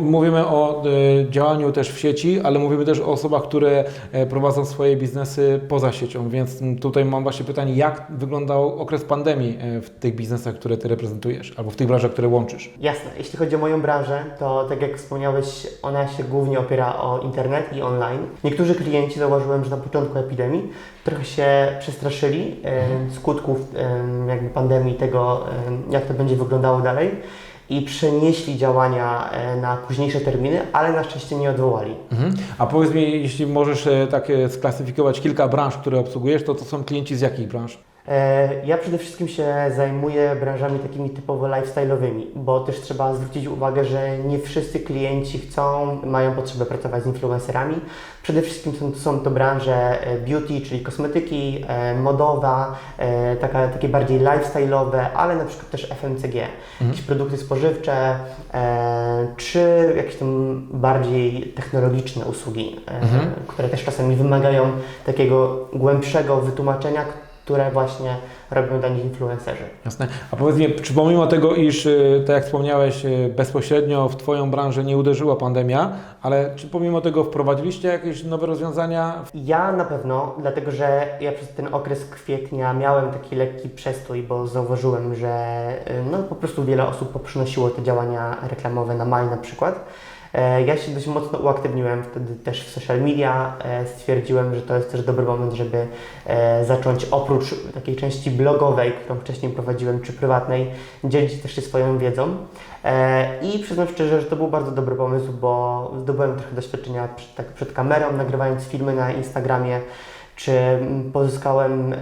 Mówimy o e, działaniu też w sieci, ale mówimy też o osobach, które e, prowadzą swoje biznesy poza siecią, więc m, tutaj mam właśnie pytanie, jak wyglądał okres pandemii e, w tych biznesach, które Ty reprezentujesz, albo w tych branżach, które łączysz? Jasne, jeśli chodzi o moją branżę, to tak jak wspomniałeś, ona się głównie opiera o internet i online. Niektórzy klienci zauważyłem, że na początku epidemii trochę się przestraszyli e, skutków e, jakby pandemii, tego e, jak to będzie wyglądało dalej i przenieśli działania e, na późniejsze terminy, ale na szczęście nie odwołali. Mhm. A powiedz mi, jeśli możesz e, tak e, sklasyfikować kilka branż, które obsługujesz, to to są klienci z jakich branż? E, Ja przede wszystkim się zajmuję branżami takimi typowo lifestyle'owymi, bo też trzeba zwrócić uwagę, że nie wszyscy klienci chcą, mają potrzebę pracować z influencerami. Przede wszystkim są, są to branże e, beauty, czyli kosmetyki, e, modowa, taka, takie bardziej lifestyle'owe, ale na przykład też FMCG, jakieś produkty spożywcze, czy jakieś tam bardziej technologiczne usługi, e, które też czasami wymagają takiego głębszego wytłumaczenia, które właśnie robią dani influencerzy. Jasne. A powiedz mi, czy pomimo tego, iż, e, tak jak wspomniałeś, e, bezpośrednio w Twoją branżę nie uderzyła pandemia, ale czy pomimo tego wprowadziliście jakieś nowe rozwiązania? Ja na pewno, dlatego że ja przez ten okres kwietnia miałem taki lekki przestój, bo zauważyłem, że y, no, po prostu wiele osób poprzynosiło te działania reklamowe na maj na przykład. E, Ja się dość mocno uaktywniłem wtedy też w social media. E, Stwierdziłem, że to jest też dobry moment, żeby e, zacząć oprócz takiej części blogowej, którą wcześniej prowadziłem, czy prywatnej, dzielić też się swoją wiedzą. I przyznam szczerze, że to był bardzo dobry pomysł, bo zdobyłem trochę doświadczenia przed, tak, przed kamerą, nagrywając filmy na Instagramie, czy mm, pozyskałem,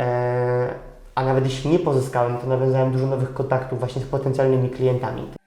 a nawet jeśli nie pozyskałem, to nawiązałem dużo nowych kontaktów właśnie z potencjalnymi klientami.